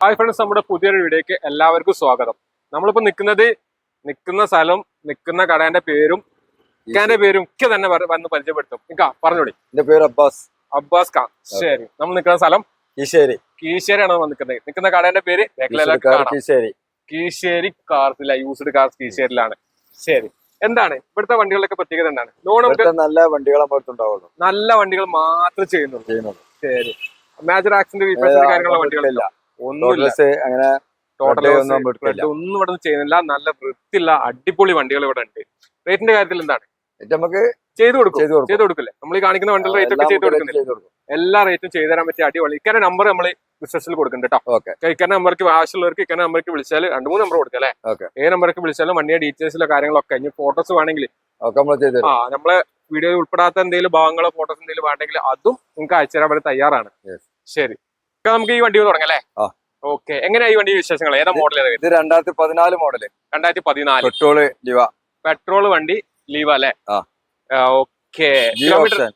Hi friends നമ്മുടെ പുതിയൊരു വീഡിയോക്ക് എല്ലാവർക്കും സ്വാഗതം. നമ്മളിപ്പോ നിൽക്കുന്നത് നിൽക്കുന്ന സ്ഥലം നിൽക്കുന്ന കടേന്റെ പേരും ഇക്കാന്റെ പേരും ഒക്കെ തന്നെ പറ- വന്ന് പരിചയപ്പെടുത്തും. ഇക്കാ പറഞ്ഞോടി എന്റെ പേര് അബ്ബാസ്. അബ്ബാസ് ഖാൻ. ശരി. നമ്മൾ നിൽക്കുന്ന സ്ഥലം? കീശേരി. കീശ്ശേരിയാണ് നമ്മൾ നിൽക്കുന്നത്? നിൽക്കുന്ന കടേന്റെ പേര് കീശേരിക്കാർ കാണാം. കീശേരി. കീശ്ശേരി കാർസില്ല യൂസ്ഡ് കാർസ് കീശേരിലാണ് ശരി. എന്താണ്? ഇവിടുത്തെ വണ്ടികളുടെ പ്രത്യേകത എന്താണ്? ലോൺ നമുക്ക് ഇവിടുത്തെ നല്ല വണ്ടികൾ നമ്മുടെ നല്ല വണ്ടികൾ മാത്രം ചെയ്യുന്നുള്ളൂ. ചെയ്യുന്നത് ശരി. മേജർ ആക്സിഡന്റ് കാര്യങ്ങളുള്ള വണ്ടികളില്ല അങ്ങനെ ടോട്ടൽ ഒന്നും. ഇവിടെ ചെയ്യുന്നില്ല. നല്ല വൃത്തിയുള്ള അടിപൊളി വണ്ടികൾ ഇവിടെ ഉണ്ട്. റേറ്റിന്റെ കാര്യത്തിൽ എന്താണ്? നമുക്ക് ചെയ്തു കൊടുക്കും. ചെയ്തു കൊടുക്കില്ലേ? നമ്മൾ ഈ കാണിക്കുന്ന വണ്ടികൾ റേറ്റ് ഒക്കെ ചെയ്തു കൊടുക്കുന്നില്ല എല്ലാ റേറ്റും ചെയ്തു തരാൻ പറ്റിയ അടിപൊളി. ഇക്കന്റെ നമ്പർ നമ്മൾ ബിസിനസ്സിൽ കൊടുക്കുന്നുണ്ട് കേട്ടോ ഇക്കന്റെ നമ്പർക്ക് ആവശ്യമുള്ളവർക്ക് ഇക്കന്റെ നമ്പർക്ക് വിളിച്ചാൽ രണ്ട് മൂന്ന് നമ്പർ കൊടുക്കാം അല്ലേ? ഏ നമ്പർക്ക് വിളിച്ചാലും വണ്ടിയുടെ ഡീറ്റെയിൽസിലോ കാര്യങ്ങളൊക്കെ. ഇനി ഫോട്ടോസ് വേണമെങ്കിൽ ആ നമ്മളെ വീഡിയോയിൽ ഉൾപ്പെടാത്ത എന്തെങ്കിലും ഭാഗങ്ങളോ ഫോട്ടോസ് എന്തെങ്കിലും വേണമെങ്കിൽ അതും നിങ്ങൾക്ക് അയച്ചു തരാൻ വേണ്ടി തയ്യാറാണ് ശരി. നമുക്ക് ഈ വണ്ടി തുടങ്ങാം അല്ലേ? ഓക്കെ എങ്ങനെയാ ഈ വണ്ടി വിശേഷങ്ങൾ ഏതാ മോഡൽ ഇത് രണ്ടായിരത്തി പതിനാല് മോഡൽ രണ്ടായിരത്തി പതിനാല് പെട്രോൾ ലിവ. പെട്രോൾ വണ്ടി ലിവ അല്ലേ. Okay G option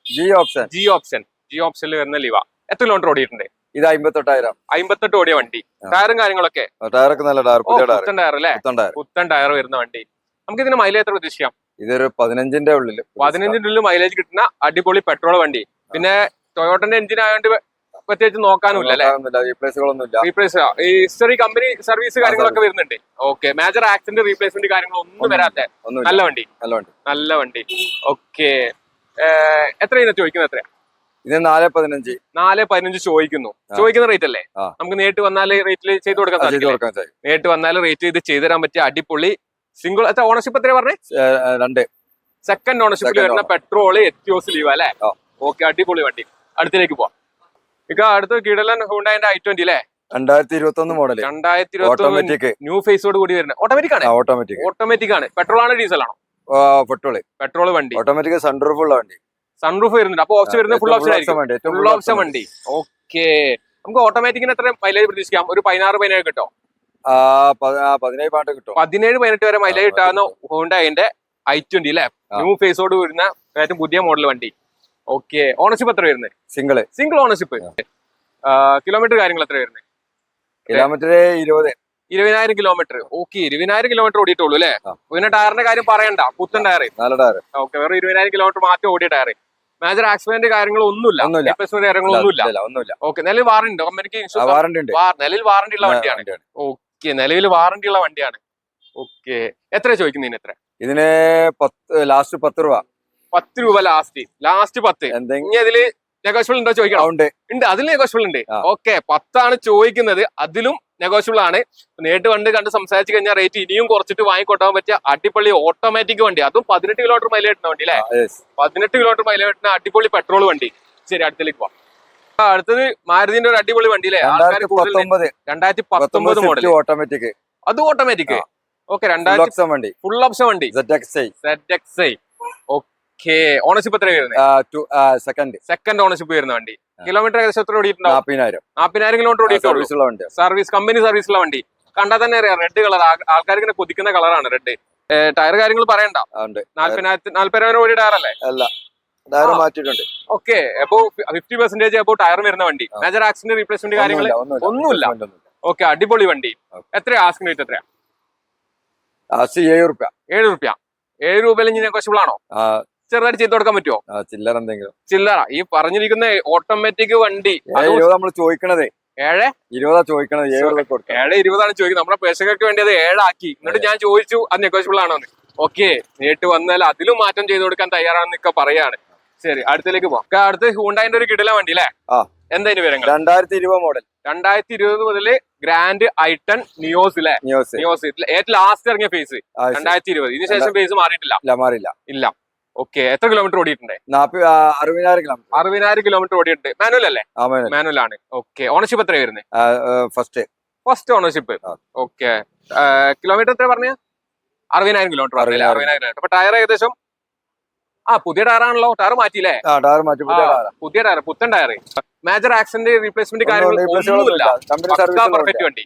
G option G ഓപ്ഷനിൽ വരുന്ന ലിവ. എത്ര കിലോമീറ്റർ ഓടിയിട്ടുണ്ട്? ഇത് അമ്പത്തെട്ടായിരം. അമ്പത്തെട്ട് ഓടിയ വണ്ടി. ടയറും കാര്യങ്ങളൊക്കെ? ടയറൊക്കെ നല്ല ടയർ പുത്തൻ ടയർ അല്ലേ? പുത്തൻ ടയർ വരുന്ന വണ്ടി. നമുക്ക് ഇതിന് മൈലേജ് എത്ര പ്രതീക്ഷിക്കാം ഇതൊരു പതിനഞ്ചിന്റെ ഉള്ളിൽ. പതിനഞ്ചിന്റെ ഉള്ളിൽ മൈലേജ് കിട്ടുന്ന അടിപൊളി പെട്രോൾ വണ്ടി. പിന്നെ ടൊയോട്ടന്റെ എഞ്ചിൻ ആയതുകൊണ്ട് പ്രത്യേകിച്ച് നോക്കാനുമില്ല അല്ലേ? റീപ്ലേസുകളൊന്നും ഇല്ല റീപ്ലേസ് ഈ ഹിസ്റ്ററി കമ്പനി സർവീസ് കാര്യങ്ങളൊക്കെ വരുന്നുണ്ട്. ഓക്കെ മേജർ ആക്സിഡന്റ് റീപ്ലേസ്മെന്റ് കാര്യങ്ങളൊന്നും വരാത്ത. നല്ല വണ്ടി. നല്ല വണ്ടി. നല്ല വണ്ടി. ഓക്കെ എത്ര ഇതിനെ ചോദിക്കുന്നത് എത്ര ഇത് നാല് പതിനഞ്ച്. നാല് പതിനഞ്ച് ചോദിക്കുന്നു. ചോദിക്കുന്ന റേറ്റ് അല്ലേ. നമുക്ക് നേരിട്ട് വന്നാൽ റേറ്റിൽ ചെയ്ത് കൊടുക്കാൻ? സാധിക്കും. നേരിട്ട് വന്നാൽ റേറ്റ് ചെയ്ത് ചെയ്തു തരാൻ പറ്റിയ അടിപൊളി സിംഗിൾ എത്ര ഓണർഷിപ്പ് എത്രയാ പറഞ്ഞേ? രണ്ട്. സെക്കൻഡ് ഓണർഷിപ്പിൽ വരുന്ന പെട്രോൾ എത്തിയോസ് ലീവ് അല്ലേ. ഓക്കെ അടിപൊളി വണ്ടി. അടുത്തേക്ക് പോവാം. ഇക്ക അടുത്ത കിടലൻ ഹുണ്ടായിന്റെ ഐ ട്വന്റി അല്ലേ രണ്ടായിരത്തി ഇരുപത്തി ഒന്ന് മോഡൽ രണ്ടായിരത്തി ഇരുപത്തി ഓട്ടോമാറ്റിക് ന്യൂ ഫേസോട് കൂടി വരുന്നത്. ഓട്ടോമാറ്റിക് ആണ്? ഓട്ടോമാറ്റിക് ഓട്ടോമാറ്റിക് ആണ്. പെട്രോൾ ആണ് ഡീസൽ ആണോ? പെട്രോൾ പെട്രോൾ വണ്ടി. ഓട്ടോമാറ്റിക് സൺറൂഫ് ഉള്ള വണ്ടി. സൺറൂഫ് വരുന്നുണ്ട്. അപ്പൊ ഓപ്ഷൻ വരുന്നത് ഫുൾ ഓപ്ഷൻ ആയിരിക്കും. ഫുൾ ഓപ്ഷൻ വണ്ടി. ഓക്കെ നമുക്ക് ഓട്ടോമാറ്റിക്കിന് എത്ര മൈലേജ് പ്രതീക്ഷിക്കാം? ഒരു പതിനാറ് പതിനേഴ് കിട്ടോ? പതിനേഴ് പാട്ട് കിട്ടും? പതിനേഴ് പതിനെട്ട് വരെ മൈലേജ് കിട്ടാവുന്ന ഹോണ്ടായിന്റെ ഐ ട്വന്റി അല്ലെ ന്യൂ ഫേസോട് വരുന്ന ഏറ്റവും പുതിയ മോഡൽ വണ്ടി. ഓക്കെ. ഓണർഷിപ്പ് എത്ര വരുന്നത് സിംഗിൾ സിംഗിൾ ഓണർഷിപ്പ് കിലോമീറ്റർ കാര്യങ്ങൾ എത്ര വരുന്നത് കിലോമീറ്റർ ഇരുപത്. ഇരുപതിനായിരം കിലോമീറ്റർ ഓക്കെ ഇരുപതിനായിരം കിലോമീറ്റർ ഓടിയിട്ടുള്ളൂ അല്ലേ? പിന്നെ ടയറിന്റെ കാര്യം പറയണ്ട. പുത്തൻ ടയർ നല്ല ടയർ ഓക്കെ വേറെ ഇരുപതിനായിരം കിലോമീറ്റർ മാറ്റി ഓടിയ ടയർ മേജർ ആക്സിഡന്റ് കാര്യങ്ങളൊന്നുമില്ല. കാര്യങ്ങളൊന്നുമില്ല. ഇല്ല, ഒന്നുമില്ല. ഓക്കെ നിലവിൽ വാറണ്ടി ഉണ്ടോ? കമ്പനിക്ക് ഇൻഷുറൻസ് നിലവിൽ വാറണ്ടി ഉള്ള വണ്ടിയാണ്. വണ്ടിയാണ്. ഓക്കെ നിലവിൽ വാറണ്ടി ഉള്ള വണ്ടിയാണ്. ഓക്കെ എത്ര ചോദിക്കുന്നതിന് എത്ര? ഇതിന് പത്ത് ലാസ്റ്റ് പത്ത് രൂപ. പത്ത് രൂപ ലാസ്റ്റ് ലാസ്റ്റ് പത്ത്. എന്തെങ്കിലും ഇനി അതിൽ നെഗോഷ്യബിൾ ഉണ്ടോ ചോദിക്കണം. ഉണ്ട്. ഉണ്ട്. അതിൽ നെഗോഷ്യബിൾ ഉണ്ട്. ഓക്കെ പത്താണ് ചോദിക്കുന്നത്. അതിലും നെഗോഷ്യബിൾ ആണ്. നേരിട്ട് വണ്ടി കണ്ട് സംസാരിച്ചു കഴിഞ്ഞാൽ റേറ്റ് ഇനിയും കുറച്ചിട്ട് വാങ്ങിക്കൊട്ടാൻ പറ്റിയ അടിപൊളി ഓട്ടോമാറ്റിക് വണ്ടി. അതും പതിനെട്ട് കിലോമീറ്റർ മൈലേജ് കിട്ടുന്ന വണ്ടി അല്ലേ. പതിനെട്ട് കിലോമീറ്റർ മൈലേജ് കിട്ടുന്ന അടിപൊളി പെട്രോൾ വണ്ടി. ശരി അടുത്തേക്ക് പോവാം. അടുത്തത് മാരുതിന്റെ ഒരു അടിപൊളി വണ്ടി അല്ലേ? രണ്ടായിരത്തി പത്തൊമ്പത്. മോഡൽ ഓട്ടോമാറ്റിക് അത് ഓട്ടോമാറ്റിക്. ഓക്കെ രണ്ടായിരത്തി വണ്ടി. ഫുൾ ഓപ്ഷൻ വണ്ടി. സെറ്റ് ഓക്കെ ഓണർഷിപ്പ് എത്ര വരുന്നത് സെക്കൻഡ് സെക്കൻഡ് ഓണർഷിപ്പ് വരുന്ന വണ്ടി. കിലോമീറ്റർ ഏകദേശം എത്ര ഓടിയിട്ടുണ്ടാവും? നാപ്പതിനായിരം. നാൽപ്പതിനായിരം കിലോമീറ്റർ ഓടിയിട്ടുള്ളൂ. സർവീസ് കമ്പനി സർവീസുള്ള വണ്ടി. കണ്ടാൽ തന്നെ അറിയാം റെഡ് കളർ ആൾക്കാർ ഇങ്ങനെ കൊതിക്കുന്ന കളറാണ് റെഡ് ടയർ കാര്യങ്ങൾ പറയണ്ട. നാല്പതിനായിരത്തി നാല്പതിനായിരം ഓടി ടയർ അല്ലേ? അല്ല. ടയർ ആ. മാറ്റിയിട്ടുണ്ട്. ഓക്കെ അപ്പോ ഫിഫ്റ്റി പെർസെന്റേജ് അപ്പോ ടയർ വരുന്ന വണ്ടി. മേജർ ആക്സിഡന്റ് റീപ്ലേസ്മെന്റ് കാര്യങ്ങൾ ഒന്നുമില്ല ഓക്കെ അടിപൊളി വണ്ടി. എത്രയാ? ആസ്കിംഗ് റേറ്റ് എത്രയാ? ഏഴ് റുപ്യ. ഏഴ് റുപ്യ. ഏഴ് രൂപയിൽ ഇനി നെഗോഷ്യബിൾ ആണോ? ചെറുതായിട്ട് ചെയ്ത് കൊടുക്കാൻ പറ്റുമോ ചില്ലറ എന്തെങ്കിലും. ചില്ലറ. ഈ പറഞ്ഞിരിക്കുന്ന ഓട്ടോമാറ്റിക് വണ്ടി. നമ്മൾ ചോദിക്കണത്. ഏഴ്? ഇരുപതാ ചോദിക്കണത്. ഏഴ് ഇരുപതാണ് ചോദിക്കുന്നത്. നമ്മുടെ പേശകർക്ക് വേണ്ടി അത് ഏഴാക്കി. എന്നിട്ട് ഞാൻ ചോദിച്ചു അത് നെഗോഷ്യബിൾ ആണോ ഓക്കെ നേരിട്ട് വന്നാൽ അതിലും മാറ്റം ചെയ്ത് കൊടുക്കാൻ തയ്യാറാണെന്നൊക്കെ പറയാണ്. ശരി അടുത്തേക്ക് ഇക്ക, അടുത്ത് ഹൂണ്ടായിന്റെ ഒരു കിടില വണ്ടി അല്ലേ? എന്തായാലും വിവരങ്ങൾ രണ്ടായിരത്തി ഇരുപത് മോഡൽ രണ്ടായിരത്തി ഇരുപത് മുതൽ ഗ്രാൻഡ് ഐട്ടൺ ന്യൂസ് അല്ലേ ന്യൂസ് നിയോസ് ഏറ്റവും ലാസ്റ്റ് ഇറങ്ങിയ ഫേസ്. രണ്ടായിരത്തി ഇരുപത് ഇതിനുശേഷം ഫേസ് മാറിയിട്ടില്ല. മാറിയില്ല. ഇല്ല. ഓക്കെ എത്ര കിലോമീറ്റർ ഓടിയിട്ടുണ്ട്? അറുപതിനായിരം കിലോമീറ്റർ അറുപതിനായിരം കിലോമീറ്റർ ഓടിയിട്ടുണ്ട്. മാനുവൽ അല്ലേ? മാനുവൽ. ആണ് ഓക്കെ ഓണർഷിപ്പ് എത്ര വരുന്നത് first first ownership. Okay kilometre എത്ര പറഞ്ഞ? അറുപതിനായിരം കിലോമീറ്റർ പറഞ്ഞില്ലേ അറുപതിനായിരം. അപ്പൊ ടയർ ഏകദേശം? ആ പുതിയ ടയറാണല്ലോ ടയർ മാറ്റിയില്ലേ? ടയർ മാറ്റി പുതിയ ടയർ പുത്തൻ tyre major accident replacement perfect വണ്ടി.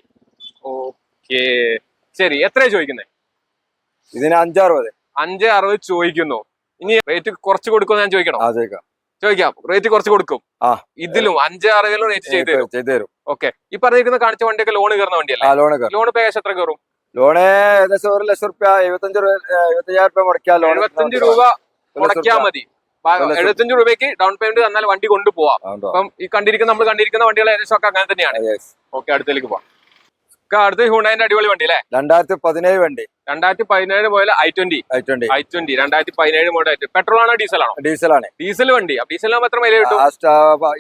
ഓക്കെ ശരി എത്രയാ ചോദിക്കുന്നത് ഇതിന് അഞ്ചറുപത് അഞ്ച് അറുപത് ചോദിക്കുന്നു. ഇനി റേറ്റ് കുറച്ച് കൊടുക്കുമെന്ന് ഞാൻ ചോദിക്കണം? ആ ചോദിക്കാം. ചോദിക്കാം. റേറ്റ് കുറച്ച് കൊടുക്കും. ആ. ഇതിലും അഞ്ചാറ് ആറുകളും റേറ്റ് ചെയ്ത് തരും. ചെയ്തു തരും. ഓക്കെ ഈ പറഞ്ഞിരിക്കുന്ന കാണിച്ച വണ്ടിയൊക്കെ ലോൺ കയറുന്ന വണ്ടിയല്ലേ? ലോൺ ലോൺ പേശ് എത്ര കയറും? ലോണ് ഏകദേശം ഒരു ലക്ഷം റുപ്യ എഴുപത്തഞ്ച് രൂപ എഴുപത്തയ്യായിരം രൂപ മുടക്കിയാൽ ലോൺ എഴുപത്തഞ്ച് രൂപ മുടക്കിയാൽ മതി. എഴുപത്തഞ്ച് രൂപയ്ക്ക് ഡൗൺ പേയ്മെന്റ് തന്നാൽ വണ്ടി കൊണ്ടുപോവാം. അപ്പം ഈ കണ്ടിരിക്കുന്ന നമ്മൾ കണ്ടിരിക്കുന്ന വണ്ടികൾ ഏകദേശം ഒക്കെ അങ്ങനെ തന്നെയാണ്. ഓക്കെ അടുത്തേക്ക് പോവാം. അടുത്ത് ഹുണ്ടായിന്റെ അടിപൊളി വണ്ടി അല്ലേ രണ്ടായിരത്തി പതിനേഴ് വണ്ടി. രണ്ടായിരത്തി പതിനേഴ് മുതൽ I twenty I twenty I twenty രണ്ടായിരത്തി പതിനേഴ് മോഡൽ ആയിട്ട് പെട്രോൾ ആണോ ഡീസൽ ആണോ ഡീസൽ വണ്ടി ഡീസൽ വണ്ടി എത്ര മൈലേജ് കിട്ടും?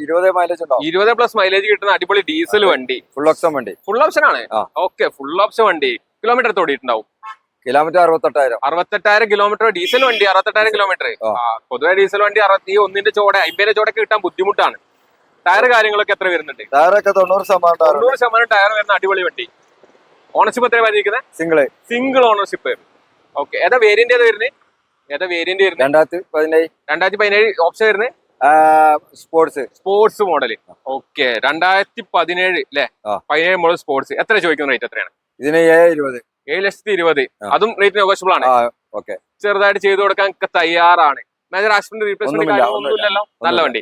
ഇരുപത് മൈലേജ് ഉണ്ടോ ഇരുപത് പ്ലസ് മൈലേജ് കിട്ടുന്ന അടിപൊളി ഡീസൽ വണ്ടി. ഫുൾ ഓപ്ഷൻ വണ്ടി. ഫുൾ ഓപ്ഷൻ ആണ്? ഓക്കെ ഫുൾ ഓപ്ഷൻ വണ്ടി. കിലോമീറ്റർ തോടിയിട്ടുണ്ടാവും കിലോമീറ്റർ അറുപത്തെട്ടായിരം. അറുപത്തെട്ടായിരം കിലോമീറ്റർ ഡീസൽ വണ്ടി അറുപത്തെട്ടായിരം കിലോമീറ്റർ. പൊതുവെ ഡീസൽ വണ്ടി അറുപത്തി ഒന്നിന്റെ ചോടെ അമ്പതിന്റെ ചോടൊക്കെ കിട്ടാൻ ബുദ്ധിമുട്ടാണ്. ടയർ കാര്യങ്ങളൊക്കെ എത്ര വരുന്നുണ്ട്? ടയറൊക്കെ തൊണ്ണൂറ് ശതമാനം ടയർ തൊണ്ണൂറ് ശതമാനം ടയർ വരുന്ന അടിപൊളി വണ്ടി. ഓണർഷിപ്പ് എത്ര പറഞ്ഞിരിക്കുന്നത് സിംഗിൾ സിംഗിൾ ഓണർഷിപ്പ് ഓക്കെ ഏതാ വേരിയന്റ് ഏതാ വരുന്നത് ഏതാ വേരിയന്റ് വരുന്നത് രണ്ടായിരത്തി പതിനേഴ്. രണ്ടായിരത്തി പതിനേഴ് ഓപ്ഷൻ വരുന്നത് സ്പോർട്സ് സ്പോർട്സ് മോഡൽ ഓക്കെ രണ്ടായിരത്തി പതിനേഴ് അല്ലെ പതിനേഴ് മോഡൽ സ്പോർട്സ് എത്ര ചോദിക്കുന്ന റേറ്റ് എത്രയാണ്? ഇതിന് ഏഴ് ഇരുപത്. ഏഴ് ലക്ഷത്തി ഇരുപത്. അതും റേറ്റ് നെഗോഷ്യബിൾ ആണ്. ഓക്കെ ചെറുതായിട്ട് ചെയ്തു കൊടുക്കാൻ തയ്യാറാണ്. മേജർ ആക്സിഡന്റ് റീപ്ലേസ്മെന്റ് ഒന്നുമില്ലല്ലോ നല്ല വണ്ടി.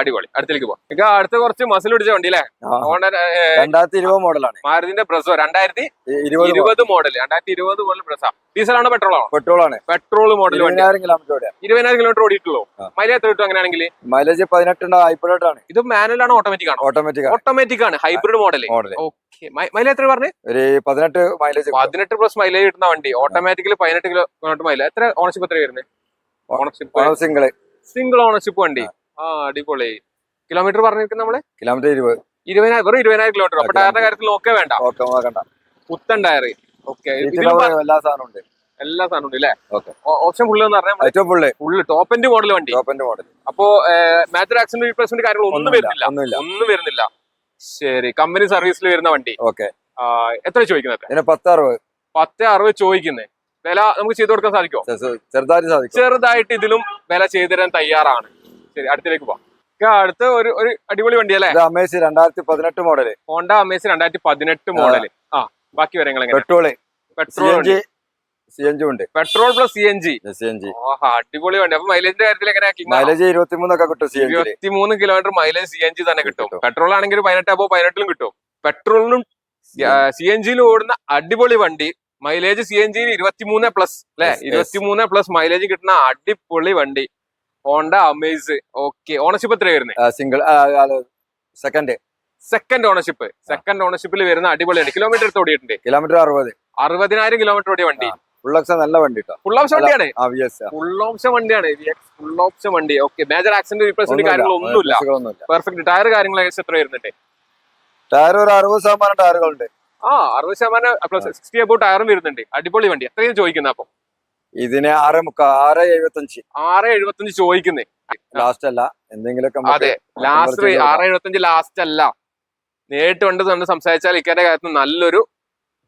അടിപൊളി. അടുത്തേക്ക് പോവാം. ഇక അടുത്ത കുറച്ച് മസിൽ പിടിച്ച വണ്ടി അല്ലേ രണ്ടായിരത്തി ഇരുപത് മോഡലാണ്. മാരുതിന്റെ ബ്രസോ രണ്ടായിരത്തി ഇരുപത് മോഡൽ. രണ്ടായിരത്തി ഇരുപത് മോഡൽ ബ്രസ ഡീസൽ ആണോ പെട്രോൾ ആണോ? പെട്രോൾ ആണ് പെട്രോൾ മോഡൽ ഇരുപതിനായിരം കിലോമീറ്റർ ഇരുപതിനായിരം കിലോമീറ്റർ ഓടിയിട്ടുള്ളൂ. മൈലേജ് എത്ര കിട്ടും അങ്ങനെയാണെങ്കിൽ മൈലേജ് പതിനെട്ടുണ്ട് ഹൈബ്രിഡ് ആണ്. ഇത് മാനുവൽ ആണോ ഓട്ടോമാറ്റിക് ആണോ? ഓട്ടോമാറ്റിക് ഓട്ടോമാറ്റിക് ആണ്. Hybrid model model okay mileage എത്ര പറഞ്ഞു? ഒരു പതിനെട്ട് മൈലേജ് പതിനെട്ട് പ്ലസ് മൈലേജ് കിട്ടുന്ന വണ്ടി. ഓട്ടോമാറ്റിക്കലി പതിനെട്ട് കിലോമീറ്റർ മൈലേജ് എത്ര ഓണർഷിപ്പ് എത്ര വരുന്നത് ഓണർഷിപ്പ് സിംഗിൾ. സിംഗിൾ ഓണർഷിപ്പ് വണ്ടി. ആ അടിപൊളി. കിലോമീറ്റർ പറഞ്ഞിരിക്കുന്നത് നമ്മൾ? കിലോമീറ്റർ ഇരുപത്. ഇരുപതിനായിരം വെറും ഇരുപതിനായിരം കിലോമീറ്റർ അപ്പൊ ടയറിന്റെ കാര്യത്തിൽ നോക്കേ വേണ്ട. ഓക്കെ നോക്കണ്ട. പുത്തൻ ടയർ ഓക്കെ എല്ലാ സാധനവും ഉണ്ട്. എല്ലാ സാധനവും ഉണ്ട് അല്ലേ ഓപ്ഷൻ ഫുള്ള് എന്ന് പറഞ്ഞാൽ ഏറ്റവും full full top end model വണ്ടി. ടോപ്പ് എൻഡ് മോഡൽ അപ്പോ മാറ്റർ ആക്സിഡന്റ് റീപ്ലേസ്മെന്റ് കാര്യങ്ങൾ ഒന്നും വരുന്നില്ല. ഒന്നും വരുന്നില്ല. ശരി കമ്പനി സർവീസിൽ വരുന്ന വണ്ടി. ഓക്കെ. എത്ര ചോദിക്കുന്നത്? പത്ത് അറുപത് പത്ത് അറുപത് ചോദിക്കുന്നത് വില നമുക്ക് ചെയ്തു കൊടുക്കാൻ സാധിക്കുമോ? ചെറുതായിട്ട് സാധിക്കും. ചെറുതായിട്ട് ഇതിലും വില ചെയ്തു തരാൻ തയ്യാറാണ്. ശരി അടുത്തേക്ക് പോവാം. അടുത്ത് ഒരു ഒരു അടിപൊളി വണ്ടി അല്ലേ? അമേസ് രണ്ടായിരത്തി പതിനെട്ട് മോഡൽ ഹോണ്ട അമേസ് രണ്ടായിരത്തി പതിനെട്ട് മോഡൽ ആ ബാക്കി വരെ എങ്ങനെ petrol. Petrol C N G ഉണ്ട്. Petrol plus C N G C N G ഓഹാ അടിപൊളി വണ്ടി. അപ്പൊ മൈലേജിന്റെ കാര്യത്തിൽ എങ്ങനെയാ? മൈലേജ് ഇരുപത്തിമൂന്നൊക്കെ കിട്ടും സി എൻ ജി ഇരുപത്തിമൂന്ന് kilometre mileage C N G തന്നെ കിട്ടും. കിട്ടും. പെട്രോൾ ആണെങ്കിൽ പതിനെട്ട് അപ്പോ പതിനെട്ടിലും കിട്ടും. പെട്രോളിനും സി എൻ ജിയിലും ഓടുന്ന അടിപൊളി വണ്ടി. മൈലേജ് സി എൻ ജിയിൽ ഇരുപത്തിമൂന്ന് പ്ലസ് അല്ലെ. ഇരുപത്തിമൂന്ന് പ്ലസ് മൈലേജ് കിട്ടുന്ന അടിപൊളി വണ്ടി. ഹോണ്ട അമേസ് ഓക്കെ ഓണർഷിപ്പ് എത്ര വരുന്നത് single second second ownership second ഓണർഷിപ്പിൽ വരുന്ന അടിപൊളിയാണ് കിലോമീറ്റർ എടുത്ത് ഓടിയിട്ടുണ്ട്. കിലോമീറ്റർ അറുപത്. അറുപതിനായിരം കിലോമീറ്റർ ഓടിയ വണ്ടി. ഫുൾ ഓപ്ഷൻ നല്ല വണ്ടി ഫുൾ ഓപ്ഷൻ വണ്ടിയാണ്. ഫുൾ ഓപ്ഷൻ വണ്ടിയാണ്. ഫുൾ ഓപ്ഷൻ വണ്ടി. ഓക്കെ മേജർ ആക്സിഡന്റ് റീപ്ലേസ്മെന്റ് കാര്യങ്ങളൊന്നുമില്ല ഒന്നുമില്ല. പെർഫെക്റ്റ് ടയർ കാര്യങ്ങൾ എത്ര വരുന്നുണ്ട്? ടയർ ഒരു അറുപത് ശതമാനം ടയറുകളുണ്ട് ആ അറുപത് ശതമാനം പ്ലസ് സിക്സ്റ്റി അബൌട്ട് ടയറും വരുന്നുണ്ട്. അടിപൊളി വണ്ടി. എത്രയും ചോദിക്കുന്നത് അപ്പൊ. ഇതിന് ആറ് മുക്കാ ആറ് എഴുപത്തഞ്ച്. ആറ് എഴുപത്തഞ്ച് ചോദിക്കുന്നേ. ലാസ്റ്റ് അല്ല. നമുക്ക് അതെ. ലാസ്റ്റ് ആറ് എഴുപത്തഞ്ച് ലാസ്റ്റ് അല്ല. നേരിട്ട് കണ്ട് തന്നെ സംസാരിച്ചാൽ ഇക്കാന്റെ കാര്യത്തിൽ നല്ലൊരു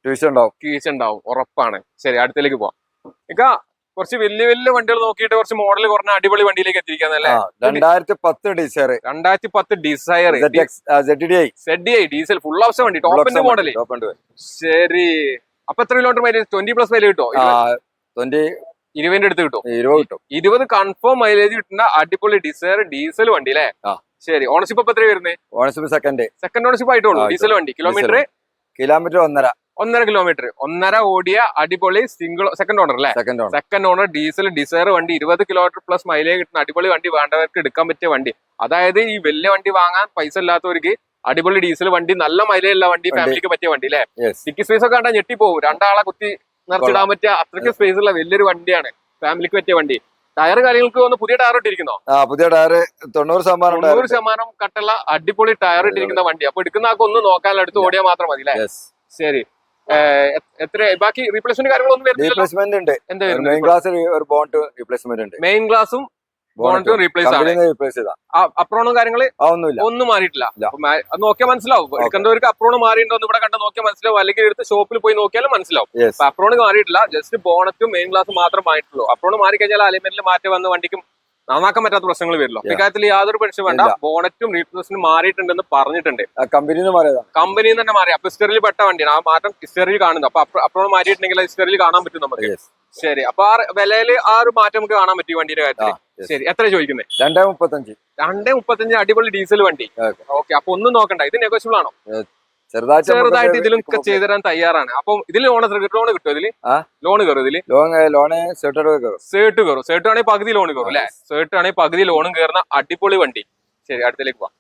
ട്യൂഷൻ ഉണ്ടാവും. ട്യൂഷൻ ഉണ്ടാവും. ഉറപ്പാണ്. ശരി അടുത്തേക്ക് പോവാം. ഇക്ക കുറച്ച് വലിയ വലിയ വണ്ടികൾ നോക്കിയിട്ട് കുറച്ച് മോഡൽ കുറഞ്ഞ അടിപൊളി വണ്ടിയിലേക്ക് എത്തിയിരിക്കുന്നല്ലേ രണ്ടായിരത്തി പത്ത് ഡിസയർ രണ്ടായിരത്തി പത്ത് ഡിസയർ ഡീസൽ ഫുൾ ഓപ്ഷൻ വണ്ടി ടോപ്പിന്റെ മോഡൽ ശരി. അപ്പൊ എത്ര kilometre mileage twenty plus mileage കിട്ടോ? ട്വന്റി ഇരുപതിന്റെ അടുത്ത് കിട്ടും. ഇരുപത് കിട്ടും. ഇരുപത് കൺഫേം മൈലേജ് കിട്ടുന്ന അടിപൊളി ഡിസയർ ഡീസൽ വണ്ടി അല്ലേ. ശരി. ഓണർഷിപ്പ് എത്ര വരുന്നത് ഓണർഷിപ്പ് സെക്കൻഡ് സെക്കൻഡ് ഓണർഷിപ്പ് ആയിട്ടുള്ളൂ. ഡീസൽ വണ്ടി. കിലോമീറ്റർ കിലോമീറ്റർ ഒന്നര. ഒന്നര കിലോമീറ്റർ ഒന്നര ഓടിയ അടിപൊളി സിംഗിൾ സെക്കൻഡ് ഓണർ അല്ലേ? Second owner second owner diesel Dzire വണ്ടി ഇരുപത് കിലോമീറ്റർ പ്ലസ് മൈലേജ് കിട്ടുന്ന അടിപൊളി വണ്ടി വേണ്ടവർക്ക് എടുക്കാൻ പറ്റിയ വണ്ടി. അതായത് ഈ വലിയ വണ്ടി വാങ്ങാൻ പൈസ ഇല്ലാത്തവർക്ക് അടിപൊളി ഡീസൽ വണ്ടി നല്ല മൈലേജ് ഉള്ള വണ്ടി. ഫാമിലിക്ക് പറ്റിയ വണ്ടി അല്ലേ? സിറ്റി സ്പേസ് ഒക്കെ കണ്ടാൽ ഞെട്ടിപ്പോവും. രണ്ടാളെ കുത്തി നിർത്തിടാൻ പറ്റിയ അത്രയ്ക്ക് സ്പേസ് ഉള്ള വലിയൊരു വണ്ടിയാണ് ഫാമിലിക്ക് പറ്റിയ വണ്ടി. ടയർ കാര്യങ്ങൾക്ക് ഒന്ന് പുതിയ ടയർ ഇട്ടിരിക്കുന്നോ? ആ പുതിയ ടയർ തൊണ്ണൂറ് ശതമാനം തൊണ്ണൂറ് ശതമാനം കട്ടുള്ള അടിപൊളി ടയർ ഇട്ടിരിക്കുന്ന വണ്ടി അപ്പൊ എടുക്കുന്ന ആൾക്ക് ഒന്ന് നോക്കാൻ അടുത്ത് ഓടിയാൽ മാത്രം മതി അല്ലേ? ശരി. എത്ര ബാക്കി റീപ്ലേസ്മെന്റ് കാര്യങ്ങളൊന്നും റീപ്ലേസ്മെന്റ് ഉണ്ട്. മെയിൻ ഗ്ലാസ് ഒരു ബോണ്ട് റീപ്ലേസ്മെന്റ് ഉണ്ട്. മെയിൻ ഗ്ലാസും ബോണ്ടും റീപ്ലേസ് ആണ്. റീപ്ലേസ് ചെയ്താ. അപ്രോണും കാര്യങ്ങൾ ഒന്നുമില്ല. ഒന്നും മാറിയിട്ടില്ല. അത് നോക്കിയാൽ മനസ്സിലാവും. എടുക്കേണ്ടവർക്ക് അപ്രോണ് മാറിയിട്ടുണ്ടോ എന്ന് ഇവിടെ കണ്ട് നോക്കിയാൽ മനസ്സിലാവും. അല്ലെങ്കിൽ എടുത്ത് ഷോപ്പിൽ പോയി നോക്കിയാലും മനസ്സിലാവും. അപ്രോണ് മാറിയിട്ടില്ല. ജസ്റ്റ് ബോണറ്റും മെയിൻ ഗ്ലാസ് മാത്രം മാറിയിട്ടുള്ളൂ. അപ്രോണ് മാറി കഴിഞ്ഞാൽ അലൈൻമെന്റിൽ മാറ്റം വന്ന വണ്ടിക്കും നന്നാക്കാൻ പറ്റാത്ത പ്രശ്നങ്ങൾ വരില്ല. ഇക്കാര്യത്തിൽ യാതൊരു പെൻഷൻ വേണ്ട. ബോണറ്റും റീപ്ലേസ്മെന്റും മാറിയിട്ടുണ്ടെന്ന് പറഞ്ഞിട്ടുണ്ട്. കമ്പനിയിൽ കമ്പനി കമ്പനിയിൽ തന്നെ മാറി. അപ്പൊ ഹിസ്റ്ററിൽ പെട്ട വണ്ടിയാണ്. ആ മാറ്റം ഹിസ്റ്ററിൽ കാണുന്നു അപ്പൊ അപ്പോഴും മാറ്റിയിട്ടുണ്ടെങ്കിൽ ഹിസ്റ്ററിൽ കാണാൻ പറ്റും നമുക്ക്. ശരി. അപ്പൊ ആ വിലയിൽ ആ ഒരു മാറ്റം നമുക്ക് കാണാൻ പറ്റും വണ്ടിയുടെ കാര്യത്തിൽ. കാര്യത്തിൽ ശരി. എത്ര ചോദിക്കുന്നത് രണ്ടേ മുപ്പത്തഞ്ച്. രണ്ടേ മുപ്പത്തഞ്ച് അടിപൊളി ഡീസൽ വണ്ടി. ഓക്കെ അപ്പൊ ഒന്നും നോക്കണ്ട. ഇത് നെഗോഷ്യബിൾ ആണോ? ചെറുതായിട്ട് ചെറുതായിട്ട് ഇതിലും ചെയ്തു തരാൻ തയ്യാറാണ്. അപ്പം ഇതിൽ ലോൺ എത്ര ലോൺ കിട്ടും ഇതിൽ? ലോൺ കയറും ഇതിൽ? ലോൺ ലോണ് സേർട്ട് കയറും. സേട്ട് കയറും. സേട്ട് ആണെങ്കിൽ പകുതി ലോൺ കയറും അല്ലെ? സേട്ട് ആണെങ്കിൽ പകുതി ലോണും കയറുന്ന അടിപൊളി വണ്ടി. ശരി അടുത്തേക്ക് പോവാം.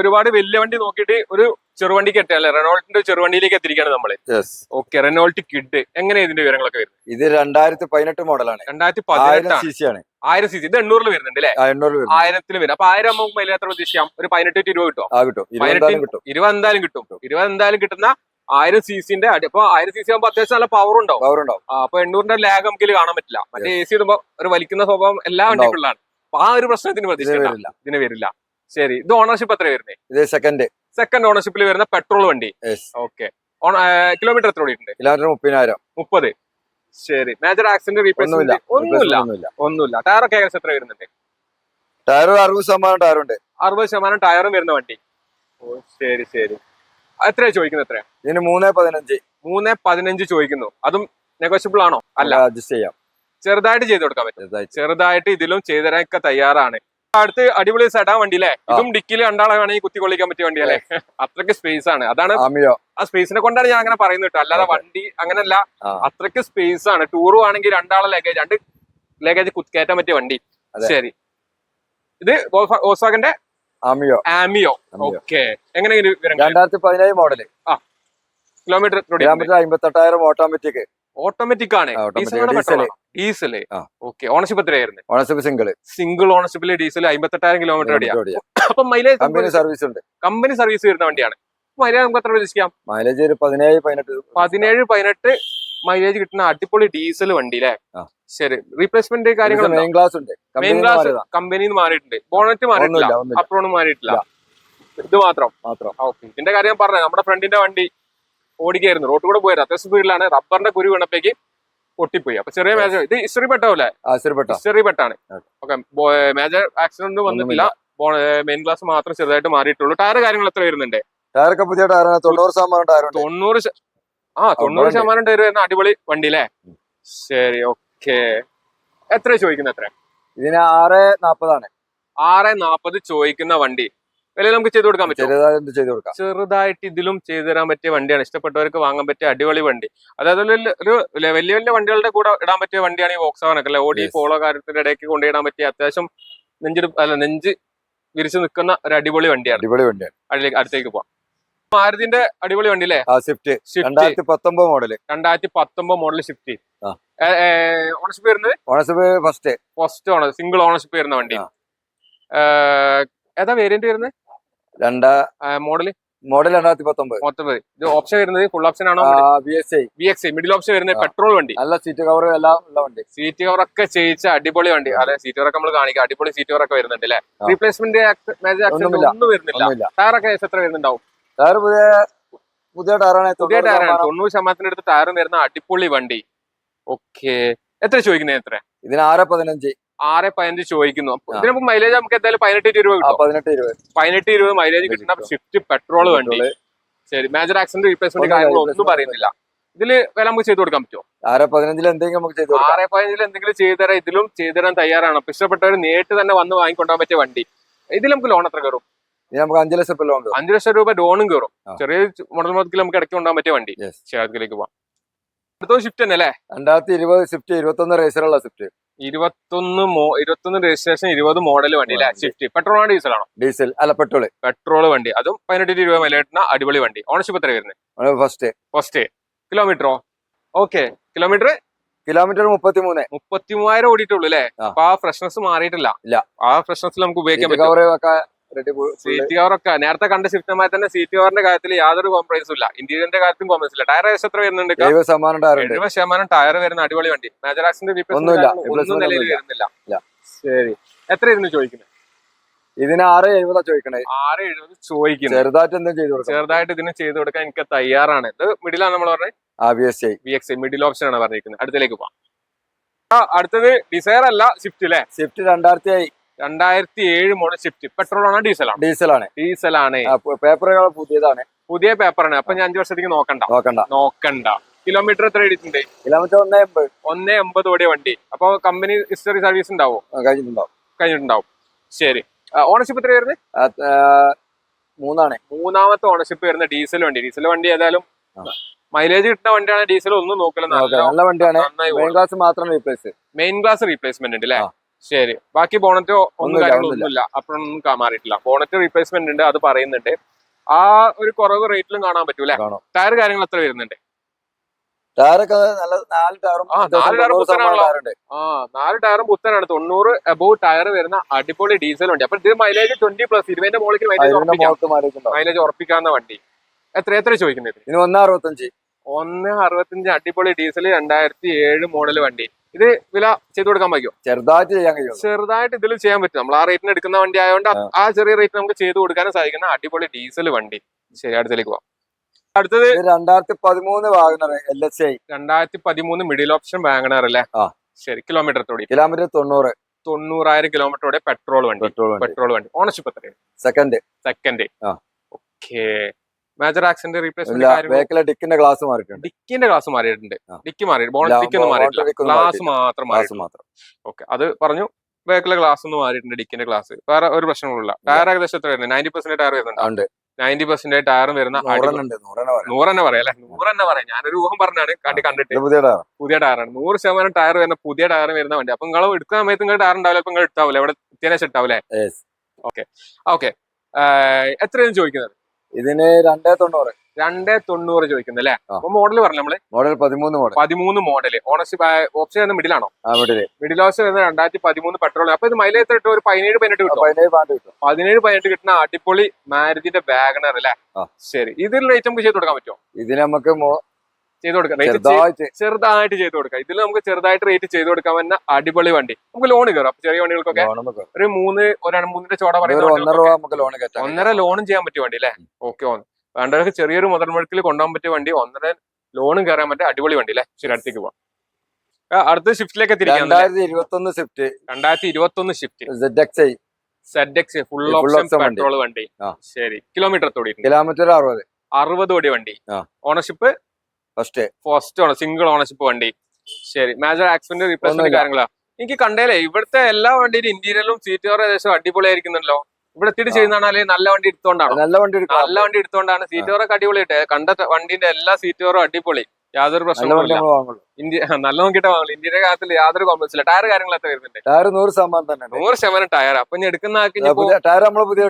ഒരുപാട് വലിയ വണ്ടി നോക്കിയിട്ട് ഒരു ചെറുവണ്ടിക്ക് എത്തിയ റെനോൾട്ടിന്റെ ചെറുവണ്ടിയിലേക്ക് എത്തിയിരിക്കുകയാണ് നമ്മൾ. Yes okay Renault Kwid. എങ്ങനെ ഇതിന്റെ വിവരങ്ങളൊക്കെ വരുന്നത്? ഇത് രണ്ടായിരത്തി പതിനെട്ട് മോഡലാണ് രണ്ടായിരത്തി പതിനെട്ടാണ് ആയിരം സി സി ഇത് എണ്ണൂറിൽ വരുന്നുണ്ട് അല്ലെ? ആയിരത്തിൽ വരും അപ്പൊ ആയിരം ആകുമ്പോൾ മൈലേജ് എത്ര പ്രതീക്ഷിക്കാം? ഒരു പതിനെട്ട് ഇരുപത് കിട്ടും. ഇരുപത് എന്തായാലും കിട്ടും. ഇരുപത് എന്തായാലും കിട്ടുന്ന ആയിരം സി സിന്റെ അടി അപ്പൊ ആയിരം സി സി ആകുമ്പോൾ അത്യാവശ്യം നല്ല പവർ ഉണ്ടാവും. പവർ ഉണ്ടാവും അപ്പൊ എണ്ണൂറിന്റെ ലാഗ് നമുക്ക് കാണാൻ പറ്റില്ല. മറ്റേ എ സി ഇടുമ്പോ ഒരു വലിക്കുന്ന സ്വഭാവം എല്ലാ വണ്ടിക്കുള്ളതാണ്. അപ്പൊ ആ ഒരു പ്രശ്നത്തിന് പ്രതീക്ഷ ഇതിന് വരില്ല. ശരി ഇത് ഓണർഷിപ്പ് എത്ര വരുന്നത് ഇത് സെക്കൻഡ് സെക്കൻഡ് ഓണർഷിപ്പിൽ വരുന്ന പെട്രോൾ വണ്ടി. ഓക്കെ കിലോമീറ്റർ എത്ര ഓടിയിട്ടുണ്ട്? കിലോമീറ്റർ മുപ്പതിനായിരം. മുപ്പത്. ശരി. മേജർ ആക്സിഡന്റ് ഒന്നുമില്ല. റീപ്ലേസ്മെന്റ് ഒന്നുമില്ല. ഒന്നുമില്ല. ടയറൊക്കെ ഏകദേശം എത്ര വരുന്നുണ്ട്? ടയർ അറുപത് ശതമാനം ടയറുണ്ട് അറുപത് ശതമാനം ടയറും വരുന്ന വണ്ടി. ഓ ശരി ശരി. എത്രയാ ചോദിക്കുന്നത് എത്രയാ ഇതിന് മൂന്ന് പതിനഞ്ച്. മൂന്ന് പതിനഞ്ച് ചോദിക്കുന്നു. അതും നെഗോഷ്യബിൾ ആണോ? അല്ല. അഡ്ജസ്റ്റ് ചെയ്യാം. ചെറുതായിട്ട് ചെയ്ത് കൊടുക്കാൻ പറ്റും. ചെറുതായിട്ട്. ചെറുതായിട്ട് ഇതിലും ചെയ്തു തരാനൊക്കെ തയ്യാറാണ്. അടുത്ത് അടിപൊളി സെഡാൻ വണ്ടി അല്ലേ ഇതും ഡിക്കിൽ രണ്ടാളെ വേണമെങ്കിൽ കുത്തി കൊള്ളിക്കാൻ പറ്റിയ വണ്ടി അല്ലേ അത്രയ്ക്ക് സ്പേസ് ആണ്. അതാണ് ആമിയോ ആ സ്പേസിനെ കൊണ്ടാണ് ഞാൻ അങ്ങനെ പറയുന്നത് കേട്ടോ. അല്ലാതെ വണ്ടി അങ്ങനല്ല. അത്രയ്ക്ക് അത്രയ്ക്ക് സ്പേസ് ആണ്. ടൂറും ആണെങ്കിൽ രണ്ടാളെ ലഗേജ് രണ്ട് ലഗേജ് കുത്തിക്കയറ്റാൻ പറ്റിയ വണ്ടി. ശരി. ഇത് ഓസാഗന്റെ ആമിയോ ആമിയോ. ഓക്കെ എങ്ങനെ രണ്ടായിരത്തി പതിനേഴ് മോഡൽ കിലോമീറ്റർ കിലോമീറ്റർ അമ്പത്തെട്ടായിരം ഓട്ടോമാറ്റിക് ഓട്ടോമാറ്റിക് ആണ്. ഡീസൽ. ഓക്കെ ഓണർഷിപ്പ് എത്രയായിരുന്നു ഓണർഷിപ്പ് സിംഗിൾ സിംഗിൾ ഓണർഷിപ്പിൽ ഡീസൽ അമ്പത്തെട്ടായിരം കിലോമീറ്റർ അപ്പൊ മൈലേജ് കമ്പനി സർവീസ് ഉണ്ട്. കമ്പനി സർവീസ് വരുന്ന വണ്ടിയാണ്. മൈലേജ് നമുക്ക് എത്ര പ്രതീക്ഷിക്കാം? മൈലേജ് ഒരു പതിനേഴ് പതിനെട്ട്. പതിനേഴ് പതിനെട്ട് മൈലേജ് കിട്ടുന്ന അടിപൊളി ഡീസൽ വണ്ടി അല്ലേ ശരി. റീപ്ലേസ്മെന്റ് കാര്യങ്ങൾ മെയിൻ ക്ലാസ് ഉണ്ട്. മെയിൻ ക്ലാസ് കമ്പനിന്ന് നിന്ന് മാറിയിട്ടുണ്ട്. ബോണറ്റ് മാറിയിട്ടില്ല. ഒന്നുമില്ല മാറിയിട്ടില്ല. ഇത് മാത്രം. മാത്രം. ഓക്കെ ഇതിന്റെ കാര്യം പറഞ്ഞത് നമ്മുടെ ഫ്രണ്ടിന്റെ വണ്ടി ഓടിക്കായിരുന്നു. റോഡ് കൂടെ പോയത്. അത്യാവശ്യം സ്പീഡിലാണ് റബ്ബറിന്റെ കുരു വീണപ്പേക്ക് പൊട്ടിപ്പോയി. അപ്പൊ ചെറിയ മേജർ ഇത് ഇസ്റ്ററി പെട്ടാവൂലെ ഇസ്റ്ററി പെട്ടാണ്. ഓക്കെ മേജർ ആക്സിഡന്റ് വന്നിട്ടില്ല. മെയിൻ ക്ലാസ് മാത്രം ചെറുതായിട്ട് മാറിയിട്ടുള്ളൂ. ടയർ കാര്യങ്ങൾ എത്ര വരുന്നുണ്ട്? ടയറൊക്കെ പുതിയ ടയറാണ് തൊണ്ണൂറ് ശതമാനം ടയർ തൊണ്ണൂറ് ആ തൊണ്ണൂറ്. ശതമാനം ടയർ വരുന്ന അടിപൊളി വണ്ടി അല്ലേ ശരി ഓക്കെ എത്ര ചോദിക്കുന്നത് എത്ര ഇതിന് ആറ് നാപ്പതാണ്. ആറ് നാപ്പത് ചോദിക്കുന്ന വണ്ടി. വില നമുക്ക് ചെയ്ത് കൊടുക്കാൻ പറ്റും ചെറുതായിട്ട് ചെയ്ത് കൊടുക്കാം. ചെറുതായിട്ട് ഇതിലും ചെയ്തു തരാൻ പറ്റിയ വണ്ടിയാണ്. ഇഷ്ടപ്പെട്ടവർക്ക് വാങ്ങാൻ പറ്റിയ അടിപൊളി വണ്ടി. അതായത് ഒരു വലിയ വലിയ വണ്ടികളുടെ കൂടെ ഇടാൻ പറ്റിയ വണ്ടിയാണ് ഈ വോക്സ് വോക്സാവനൊക്കെ അല്ലെ? ഓടി. പോളോ കാര്യത്തിന്റെ ഇടയ്ക്ക് കൊണ്ടിടാൻ പറ്റിയ അത്യാവശ്യം നെഞ്ചിട് അല്ല നെഞ്ച് വിരിച്ചു നിൽക്കുന്ന ഒരു അടിപൊളി വണ്ടിയാണ്. അടിപൊളി വണ്ടിയാണ്. അടുത്തേക്ക് പോവാം. മാരുതിന്റെ അടിപൊളി വണ്ടി അല്ലേ? സ്വിഫ്റ്റ് രണ്ടായിരത്തി പത്തൊമ്പത് മോഡൽ. രണ്ടായിരത്തി പത്തൊമ്പത് മോഡൽ സ്വിഫ്റ്റ്. ഓണർഷിപ്പ് വരുന്നത്? Ownership first first owner single ownership വരുന്ന വണ്ടി. ഏതാ വേരിയന്റ് വരുന്നത്? രണ്ടാ മോഡൽ മോഡൽ രണ്ടായിരത്തി പത്തൊമ്പത്. മൊത്തം ഇത് ഓപ്ഷൻ വരുന്നത് ഫുൾ ഓപ്ഷൻ ആണോ B S I V X middle option വരുന്നത് പെട്രോൾ വണ്ടി. നല്ല സീറ്റ് കവർ എല്ലാം ഉള്ള വണ്ടി. സീറ്റ് കവർ ഒക്കെ ചെയ്യിച്ച അടിപൊളി വണ്ടി. അതെ സീറ്റ് കവർ നമ്മൾ കാണിക്കാം. അടിപൊളി സീറ്റ് കവർ ഒക്കെ വരുന്നുണ്ട് അല്ലെ. റീപ്ലേസ്മെന്റ്. ഒന്നും വരുന്നില്ല. ടയറൊക്കെ ടയർ ഒക്കെ എത്ര വരുന്നുണ്ടാവും? ടയർ പുതിയ പുതിയ ടയറാണ് പുതിയ ടയറാണ്. തൊണ്ണൂറ് ശതമാനത്തിന്റെ അടുത്ത് ടയർ വരുന്ന അടിപൊളി വണ്ടി. ഓക്കെ എത്ര ചോദിക്കുന്നത് എത്ര ഇതിന് ആറ് പതിനഞ്ച്. ആറ് പതിനഞ്ച് ചോദിക്കുന്നു. ഇതിനൊപ്പം. മൈലേജ് നമുക്ക് എന്തായാലും പതിനെട്ട് രൂപ കിട്ടും. പതിനെട്ട് രൂപ പതിനെട്ട് രൂപ മൈലേജ് കിട്ടുന്ന കിട്ടും. സ്വിഫ്റ്റ് പെട്രോൾ വണ്ടി. ശരി മേജർ ആക്സിഡന്റ് റീപ്ലേസ്മെന്റ് കാര്യങ്ങളൊന്നും പറയുന്നില്ല. ഇതിൽ വില നമുക്ക് ചെയ്ത് കൊടുക്കാൻ പറ്റുമോ? ആറ് പതിനഞ്ചിൽ എന്തെങ്കിലും നമുക്ക് ചെയ്തു ആറ് പതിനഞ്ചിൽ എന്തെങ്കിലും ചെയ്തു തരാം ഇതിലും ചെയ്തു തരാൻ തയ്യാറാണ്. അപ്പൊ ഇഷ്ടപ്പെട്ടവർ നേരിട്ട് തന്നെ വന്ന് വാങ്ങിക്കൊണ്ടാൻ പറ്റിയ വണ്ടി. ഇതിൽ നമുക്ക് ലോൺ എത്ര കയറും? നമുക്ക് അഞ്ചു ലക്ഷം രൂപ ലോൺ അഞ്ചു ലക്ഷം രൂപ ലോണും കയറും ചെറിയ മുടൽ മുതൽ നമുക്ക് ഇടയ്ക്ക് കൊണ്ടാൻ പറ്റിയ വണ്ടി. ചേർത്തിലേക്ക് ശേഖരത്തിലേക്ക് പോവാം. ഷിഫ്റ്റ് തന്നെ അല്ലേ? രണ്ടായിരത്തി ഇരുപത് സ്വിഫ്റ്റ് ഇരുപത്തൊന്ന് റേസറുള്ള ഷിഫ്റ്റ് ഇരുപത്തൊന്ന് ഇരുപത്തൊന്ന് രജിസ്ട്രേഷൻ ഇരുപത് മോഡൽ വണ്ടി അല്ലേ. ഷിഫ്റ്റ് പെട്രോൾ ആണോ ഡീസൽ ആണോ ഡീസൽ അല്ല പെട്രോൾ. പെട്രോൾ വണ്ടി. അതും പതിനെട്ട് രൂപ വില കിട്ടുന്ന അടിപൊളി വണ്ടി. ഓണർഷിപ്പ് എത്ര വരുന്നത് ഫസ്റ്റ് ഫസ്റ്റ് കിലോമീറ്ററോ ഓക്കെ കിലോമീറ്റർ കിലോമീറ്റർ മുപ്പത്തി മൂന്ന് മുപ്പത്തി മൂവായിരം ഓടിയിട്ടുള്ളൂ അല്ലേ. അപ്പൊ ആ ഫ്രഷ്നസ് മാറിയിട്ടില്ല. ആ ഫ്രഷ്നസ് നമുക്ക് ഉപയോഗിക്കാൻ സീറ്റ് കവർ ഒക്കെ നേരത്തെ കണ്ട ഷിഫ്റ്റുമായി തന്നെ സീറ്റ് കവറിന്റെ കാര്യത്തിൽ യാതൊരു കോംപ്രൈസും ഇല്ല. ഇന്റീരിയറിന്റെ കാര്യത്തിലും കോംപ്രൈസ് ഇല്ല. ടയർ ഏകദേശം എത്ര വരുന്നുണ്ട് എഴുപത് ശതമാനം ടയർ വരുന്ന അടിപൊളി വണ്ടി. Major accident. ഒന്നും നിലയിൽ വരുന്നില്ല. ശരി. എത്ര ഇരുന്ന് ചോദിക്കുന്നത് ഇതിന് ആറ് എഴുപതാ ചോദിക്കണേ. ആറ് എഴുപത് ചോദിക്കുന്നത് ചെറുതായിട്ട് എന്തും ചെയ്ത് കൊടുക്കാം ചെറുതായിട്ട് ഇതിന് ചെയ്ത് കൊടുക്കാൻ എനിക്ക് തയ്യാറാണ്. ഇത് മിഡിലാണ് നമ്മൾ പറഞ്ഞത് ആ B S I V X middle option ആണ് പറഞ്ഞിരിക്കുന്നത് അടുത്തേക്ക് പോവാം. അടുത്തത് ഡിസയർ അല്ല സ്വിഫ്റ്റ് അല്ലേ സ്വിഫ്റ്റ് രണ്ടായിരത്തി രണ്ടായിരത്തി ഏഴ് മോഡൽ സ്വിഫ്റ്റ് പെട്രോൾ ആണോ ഡീസൽ ആണോ ഡീസലാണ്. ഡീസൽ ആണ് പേപ്പറുകൾ പുതിയതാണ്. പുതിയ പേപ്പറാണ്. അപ്പൊ ഞാൻ അഞ്ചു വർഷത്തേക്ക് നോക്കണ്ട. നോക്കണ്ട. നോക്കണ്ട. കിലോമീറ്റർ എത്ര എടുത്തിട്ടുണ്ട്? കിലോമീറ്റർ ഒന്നേ എൺപത്. ഒന്നേ എൺപത് ഓടിയ വണ്ടി. അപ്പൊ കമ്പനി ഹിസ്റ്ററി സർവീസ് ഉണ്ടാവോ? കഴിഞ്ഞിട്ടുണ്ടാവും. കഴിഞ്ഞിട്ടുണ്ടാവും. ശരി. ഓണർഷിപ്പ് എത്ര വരുന്നത്? മൂന്നാണ്. മൂന്നാമത്തെ ഓണർഷിപ്പ് വരുന്ന ഡീസൽ വണ്ടി. ഡീസൽ വണ്ടി ഏതായാലും മൈലേജ് കിട്ടുന്ന വണ്ടിയാണ്. ഡീസൽ ഒന്നും നോക്കില്ല. നല്ല വണ്ടിയാണ്. മെയിൻ ക്ലാസ് മാത്രം റീപ്ലേസ് മെയിൻ ഗ്ലാസ് റീപ്ലേസ്മെന്റ് ഉണ്ട് അല്ലേ. ശരി. ബാക്കി ബോണറ്റോ ഒന്നും കാര്യങ്ങളൊന്നുമില്ല അപ്പോഴൊന്നും മാറിയിട്ടില്ല. ബോണറ്റ് റീപ്ലേസ്മെന്റ് ഉണ്ട് അത് പറയുന്നുണ്ട്. ആ ഒരു കുറവ് റേറ്റിലും കാണാൻ പറ്റൂല ടയർ കാര്യങ്ങൾ എത്ര വരുന്നുണ്ട്? ടയറൊക്കെ നല്ല നാല് ടയറും നാല് ടയറും പുത്തനാണ്. തൊണ്ണൂറ് അബോ ടയർ വരുന്ന അടിപൊളി ഡീസൽ വണ്ടി. അപ്പൊ ഇത് മൈലേജ് ട്വന്റി പ്ലസ് ഇരുപതിന്റെ മുകളിൽ മൈലേജ് മൈലേജ് ഉറപ്പിക്കാവുന്ന വണ്ടി. എത്ര എത്ര ചോദിക്കുന്നത്? ഒന്ന് അറുപത്തഞ്ച്. ഒന്ന് അറുപത്തഞ്ച് അടിപൊളി ഡീസൽ രണ്ടായിരത്തി ഏഴ് മോഡൽ വണ്ടി. ഇത് വില ചെയ്ത് കൊടുക്കാൻ പറ്റുമോ? ചെറുതായിട്ട് ചെയ്യാൻ കഴിയും ചെറുതായിട്ട് ഇതിൽ ചെയ്യാൻ പറ്റും. നമ്മൾ ആ റേറ്റിന് എടുക്കുന്ന വണ്ടി ആയതുകൊണ്ട് ആ. ചെറിയ റേറ്റ് നമുക്ക് ചെയ്ത് കൊടുക്കാനും സാധിക്കുന്ന അടിപൊളി ഡീസൽ വണ്ടി. ശരി അടുത്തേക്ക് പോവാം. അടുത്തത് രണ്ടായിരത്തി പതിമൂന്ന് വാഗണർ എൽ എസ് ഐ രണ്ടായിരത്തി പതിമൂന്ന് മിഡിൽ ഓപ്ഷൻ വാങ്ങണർ അല്ലേ. ശരി കിലോമീറ്റർ തോടി കിലോമീറ്റർ തൊണ്ണൂറ്. തൊണ്ണൂറായിരം കിലോമീറ്ററോടെ പെട്രോൾ വണ്ടി. പെട്രോൾ വണ്ടി. ഓണർഷിപ്പ് എത്രയാണ്? Second second. Okay major accident replacement ഡിക്കിന്റെ glass മാറിയിട്ടുണ്ട്. ഡിക്കിന്റെ ഗ്ലാസ് മാറിയിട്ടുണ്ട്. ഡിക്ക് ഡിക്കി മാറി ബോണറ്റ് ഡിക്കി ഒന്നും മാറിയിട്ടില്ല. ഡിക്കി ഗ്ലാസ് മാത്രം മാത്രം. ഓക്കെ അത് പറഞ്ഞു ബാക്കിലെ ക്ലാസ് ഒന്നും മാറിയിട്ടുണ്ട് ഡിക്കിന്റെ ക്ലാസ് വേറെ ഒരു പ്രശ്നങ്ങളില്ല ടയർ ഏകദേശം എത്ര വരുന്നത്? നയന്റി പെർസെന്റ് ടയർ വരുന്നുണ്ട്. നയന്റി പെർസെന്റ് ടയറും വരുന്ന നൂറെന്നെ പറയാം നൂറ് തന്നെ പറയാം അല്ലെ? നൂറ് തന്നെ പറയാം. ഞാനൊരു ഊഹം പറഞ്ഞാണ് കണ്ടി കണ്ടിട്ട്. പുതിയ ടയറാണ് നൂറ് ശതമാനം ടയർ വരുന്ന പുതിയ ടയർ വരുന്ന വണ്ടി. അപ്പൊ നിങ്ങൾ എടുക്കുന്ന സമയത്ത് നിങ്ങൾ ടയർ ഉണ്ടാവില്ല അപ്പൊ നിങ്ങൾ എടുത്താവില്ല? ഇവിടെ എത്തിയതിനു ഇട്ടാവില്ലേ ഓക്കെ ഓക്കെ എത്രയാണ് ചോദിക്കുന്നത്? ഇതിന് രണ്ടേ തൊണ്ണൂറ്. രണ്ടേ തൊണ്ണൂറ് ചോദിക്കുന്നത് അല്ലേ. അപ്പൊ മോഡൽ പറഞ്ഞു നമ്മൾ? മോഡൽ പതിമൂന്ന് മോഡൽ പതിമൂന്ന് മോഡൽ ഓണർഷിപ്പ് ഓപ്ഷൻ വരുന്ന മിഡിലാണോ വീട്ടിൽ മിഡിൽ ഓപ്ഷൻ വരുന്ന രണ്ടായിരത്തി പതിമൂന്ന് പെട്രോൾ അപ്പൊ ഇത് മൈലേജ് എത്ര ഒരു പതിനേഴ് പതിനെട്ട് കിട്ടും. പതിനേഴ് പതിനെട്ട് കിട്ടുന്ന അടിപൊളി മാരുതിന്റെ വാഗണർ അല്ലേ? ശരി. ഇതിൽ റേറ്റ് നമുക്ക് ചെയ്ത് കൊടുക്കാൻ പറ്റുമോ? ഇതിന് നമുക്ക് ചെയ്ത് കൊടുക്കാം. റേറ്റ് ചെറുതായിട്ട് ചെയ്ത് കൊടുക്കാം. ഇതിൽ നമുക്ക് ചെറുതായിട്ട് റേറ്റ് ചെയ്ത് കൊടുക്കാൻ പറ്റുന്ന അടിപൊളി വണ്ടി. നമുക്ക് ലോൺ കയറാം അപ്പൊ ചെറിയ വണ്ടികൾക്കൊക്കെ ഒരു മൂന്ന് ഒരു മൂന്നിന്റെ ചോട പറയുന്നത് പറയുന്ന ഒന്നര ലോണും ചെയ്യാൻ പറ്റിയ വണ്ടി അല്ലേ? ഓക്കെ വേണ്ടവർക്ക് ചെറിയൊരു മുതൽ മുഴക്കിൽ കൊണ്ടുപോകാൻ പറ്റിയ വണ്ടി. ഒന്നര ലോണും കയറാൻ പറ്റിയ അടിപൊളി വണ്ടി അല്ലേ? ശരി അടുത്തേക്ക് പോവാം. അടുത്ത ഷിഫ്റ്റിലേക്ക് രണ്ടായിരത്തി ഇരുപത്തി ഒന്ന് സ്വിഫ്റ്റ് രണ്ടായിരത്തി ഇരുപത്തി ഒന്ന് Swift Z X full option. Petrol വണ്ടി. ശരി. കിലോമീറ്റർ ഓടി കിലോമീറ്റർ അറുപത്. അറുപത് ഓടി വണ്ടി. ഓണർഷിപ്പ് ഫസ്റ്റ് ഫസ്റ്റ് ആണ് സിംഗിൾ ഓണർഷിപ്പ് വണ്ടി. ശരി മേജർ ആക്സിഡന്റ് റീപ്ലേസ്മെന്റ്. കാര്യങ്ങളാ? എനിക്ക് കണ്ടേലേ ഇവിടുത്തെ എല്ലാ വണ്ടിയുടെ ഇന്റീരിയറും സീറ്റ് കവർ ഏകദേശം അടിപൊളിയായിരിക്കുന്നുണ്ടല്ലോ. ഇവിടെ എത്തിയിട്ട് ആ. ചെയ്യുന്നതാണല്ലേ നല്ല വണ്ടി എടുത്തോണ്ടാണ്? നല്ല വണ്ടി നല്ല വണ്ടി എടുത്തോണ്ടാണ് സീറ്റ് കവറൊക്കെ അടിപൊളിയായിട്ട്. കണ്ട വണ്ടിന്റെ എല്ലാ സീറ്റ് കവറും അടിപൊളി. യാതൊരു വാങ്ങുള്ളൂ. ഇന്ത്യ നല്ല നോക്കിയിട്ട് വാങ്ങുള്ളൂ. ഇന്ത്യയുടെ കാര്യത്തിൽ യാതൊരു കോംപ്ലക്സ് ഇല്ല. ടയർ കാര്യങ്ങളൊക്കെ വരുന്നുണ്ട്? ടയർ നൂറ് ശതമാനം തന്നെ. നൂറ് ശതമാനം ടയർ അപ്പൊ ഇനി എടുക്കുന്ന ടയർ നമ്മൾ പുതിയ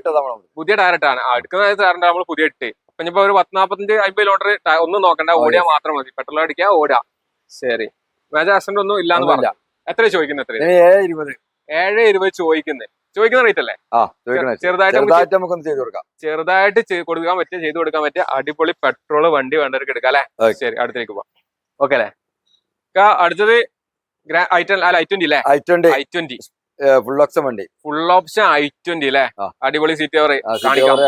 പുതിയ ടയർ ഇട്ടാണ്. എടുക്കുന്ന ടയറിന്റെ നമ്മൾ പുതിയ ഇട്ട്. അപ്പൊ ഇനിയിപ്പോ ഒരു പത്ത് നാപ്പത്തഞ്ച് അമ്പത് കിലോമീറ്റർ ഒന്നും നോക്കണ്ട ഓടിയാ മാത്രം മതി. പെട്രോൾ അടിക്കുക ഓടാ. ശരി. മേജർ ആക്സിഡന്റ് ഒന്നും ഇല്ലാന്ന് പറഞ്ഞ? എത്ര ചോദിക്കുന്നത് എത്ര? ഏഴ് ഇരുപത്. ഏഴ് ഇരുപത് ചോദിക്കുന്നത് ചോദിക്കുന്ന റേറ്റ് അല്ലേ? ചെറുതായിട്ട് നമുക്ക് ചെറുതായിട്ട് നമുക്കൊന്ന് ചെയ്ത് കൊടുക്കാം. ചെറുതായിട്ട് കൊടുക്കാൻ പറ്റിയ ചെയ്ത് കൊടുക്കാൻ പറ്റിയ അടിപൊളി പെട്രോൾ വണ്ടി വേണ്ടവർക്ക് എടുക്കാം അല്ലെ? ശരി അടുത്തേക്ക് പോവാം. ഓക്കെ അല്ലേ? അടുത്തത് ഐ ടെൻ അല്ല ഐ ട്വന്റി അല്ലേ I twenty I twenty full option വണ്ടി. ഫുൾ ഓപ്ഷൻ ഐ ട്വന്റി അല്ലേ അടിപൊളി സീറ്റ് കവർ കാണിക്കാം.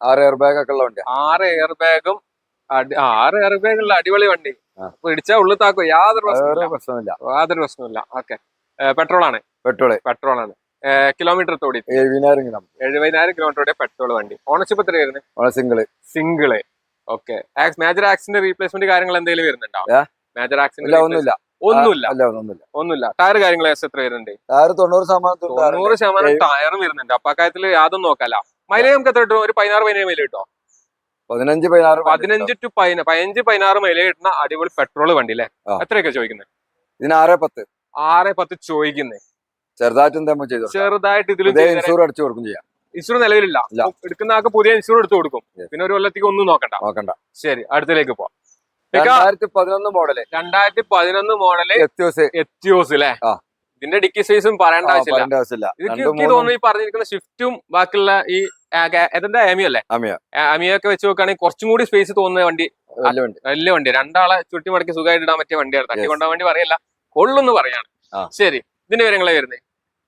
ആറ് എയർ ബാഗ് ഒക്കെ ഉള്ള വണ്ടി ആറ് എയർ ബാഗും ആറ് എയർ ബാഗ് ഉള്ള അടിപൊളി വണ്ടി. ഇടിച്ചാൽ ഉള്ളിൽ താക്കോ യാതൊരു പ്രശ്നമില്ല യാതൊരു പ്രശ്നമില്ല ഓക്കെ. പെട്രോൾ ആണ് പെട്രോൾ. പെട്രോൾ ആണ് കിലോമീറ്റർ തോടി എഴുപതിനായിരം കിലോമീറ്റർ. എഴുപതിനായിരം കിലോമീറ്റർ പെട്രോൾ വണ്ടി. ഓണർഷിപ്പ് എത്ര വരുന്നത് single single okay. Major accident replacement കാര്യങ്ങൾ എന്തെങ്കിലും വരുന്നുണ്ടോ? മേജർ ആക്സിഡന്റ് ഒന്നുമില്ല. ഒന്നുമില്ല. ഒന്നുമില്ല. ഒന്നുമില്ല. ടയർ കാര്യങ്ങൾ എത്ര വരുന്നുണ്ട്? ടയർ തൊണ്ണൂറ് ശതമാനം തൊണ്ണൂറ് ശതമാനം. ടയറും വരുന്നുണ്ട്. അപ്പൊ അക്കാര്യത്തിൽ യാതൊന്നും നോക്കല്ല. മൈലേജ് നമുക്ക് എത്ര കിട്ടും ഒരു പതിനാറ് പതിനേഴ് മൈലേജ് കിട്ടോ പതിനഞ്ച് പതിനാറ് പതിനഞ്ച് ടു പതിന പതിനഞ്ച് പതിനാറ് മൈലേജ് കിട്ടുന്ന അടിപൊളി പെട്രോൾ വണ്ടി അല്ലേ. എത്രയൊക്കെ ചോദിക്കുന്നത് ഇതിന് ആറ് പത്ത്. ആറ് പത്ത് ചോദിക്കുന്നത് ചെറുതായിട്ട് ചെയ്തു ചെറുതായിട്ട് ഇതിൽ ഇൻഷൂർ അടിച്ചു കൊടുക്കും ചെയ്യാം. ഇൻഷൂർ നിലവിലില്ല. എടുക്കുന്ന ആൾക്ക് പുതിയ ഇൻഷൂർ എടുത്തു കൊടുക്കും. പിന്നെ ഒരു കൊല്ലത്തേക്ക് ഒന്നും നോക്കണ്ട. നോക്കണ്ട. ശരി അടുത്തിലേക്ക് പോവാം. രണ്ടായിരത്തി പതിനൊന്ന് മോഡൽ. രണ്ടായിരത്തി പതിനൊന്ന് മോഡൽ എത്യോസ്. അല്ലേ. ഇതിന്റെ ഡിക്കി സൈസും പറയേണ്ട ആവശ്യമില്ല. എനിക്ക് തോന്നുന്നു ഈ പറഞ്ഞിരിക്കുന്ന ഷിഫ്റ്റും ബാക്കിയുള്ള ഈ എതിന്റെ അമിയോ അല്ലേ? അമിയ. അമിയോ ഒക്കെ വെച്ച് നോക്കുകയാണെങ്കിൽ കുറച്ചും കൂടി സ്പേസ് തോന്നുന്ന വണ്ടി. വലിയ വണ്ടി. രണ്ടാളെ ചുറ്റി മടക്കി സുഖമായിട്ട് ഇടാൻ പറ്റിയ വണ്ടിയാണ്. തട്ടി. കൊണ്ടുപോകാൻ വേണ്ടി പറയല്ല. കൊള്ളുന്ന് പറയാണ്. ശരി. ഇതിന്റെ വിവരങ്ങളെ വരുന്നത്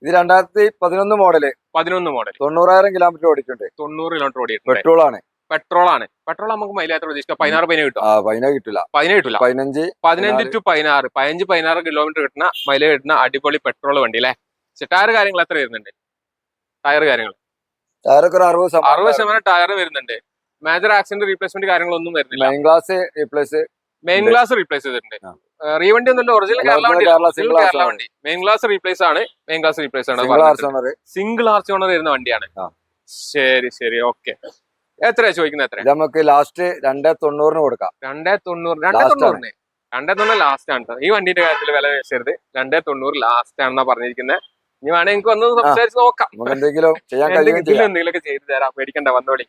ഇത് രണ്ടായിരത്തി പതിനൊന്ന് മോഡൽ. പതിനൊന്ന് മോഡൽ തൊണ്ണൂറായിരം കിലോമീറ്റർ ഓടിയിട്ടുണ്ട്. തൊണ്ണൂറ് കിലോമീറ്റർ ഓടിയിട്ടുണ്ട്. പെട്രോൾ ആണ് പെട്രോൾ ആണ് പെട്രോൾ നമുക്ക് മൈലേജ് പ്രതീക്ഷിക്കാം പതിനാറ് പതിനേഴ് കിട്ടും പതിനാ കിട്ടില്ല പതിനേഴ് കിട്ടില്ല പതിനഞ്ച് പതിനഞ്ച് ടു പതിനാറ്. പതിനഞ്ച് പതിനാറ് കിലോമീറ്റർ കിട്ടുന്ന മൈലേജ് കിട്ടുന്ന അടിപൊളി പെട്രോൾ വണ്ടി അല്ലേ? ടയർ കാര്യങ്ങൾ എത്ര വരുന്നുണ്ട്? ടയർ കാര്യങ്ങൾ. ടയറൊക്കെ ഒരു അറുപത് അറുപത് ശതമാനം ടയർ വരുന്നുണ്ട്. മേജർ ആക്സിഡന്റ് റീപ്ലേസ്മെന്റ് കാര്യങ്ങളൊന്നും വരുന്നില്ല. Main glass replace main glass replace ചെയ്തിട്ടുണ്ട്. റീവണ്ടി ഒന്നുമില്ല. ഒറിജിനൽ കേരള വണ്ടി. കേരള single കേരള വണ്ടി. മെയിൻ ഗ്ലാസ് റീപ്ലേസ് ആണ്. മെയിൻ ഗ്ലാസ് റീപ്ലേസ് ആണ്. സിംഗിൾ സിംഗിൾ ആർച്ച് ഓണർ വരുന്ന വണ്ടിയാണ്. ശരി ശരി. ഓക്കെ എത്രയാ ചോദിക്കുന്നത് എത്ര നമുക്ക് ലാസ്റ്റ് രണ്ടേ തൊണ്ണൂറിന് കൊടുക്കാം. രണ്ടേ തൊണ്ണൂറ് രണ്ടേ തൊണ്ണൂറിന്. രണ്ടേ തൊണ്ണൂറ് ലാസ്റ്റ് ആണ്. ഈ വണ്ടിന്റെ കാര്യത്തിൽ വില വെച്ചരുത് രണ്ടേ തൊണ്ണൂറ് ലാസ്റ്റ് ആണെന്നാ പറഞ്ഞിരിക്കുന്നത് ഇനി വേണമെങ്കിൽ എനിക്ക് ഒന്ന് സംസാരിച്ച് നോക്കാം. എന്തെങ്കിലും ചെയ്യാൻ എന്തെങ്കിലും എന്തെങ്കിലുമൊക്കെ ചെയ്തു തരാം. പേടിക്കണ്ട വന്നോളി.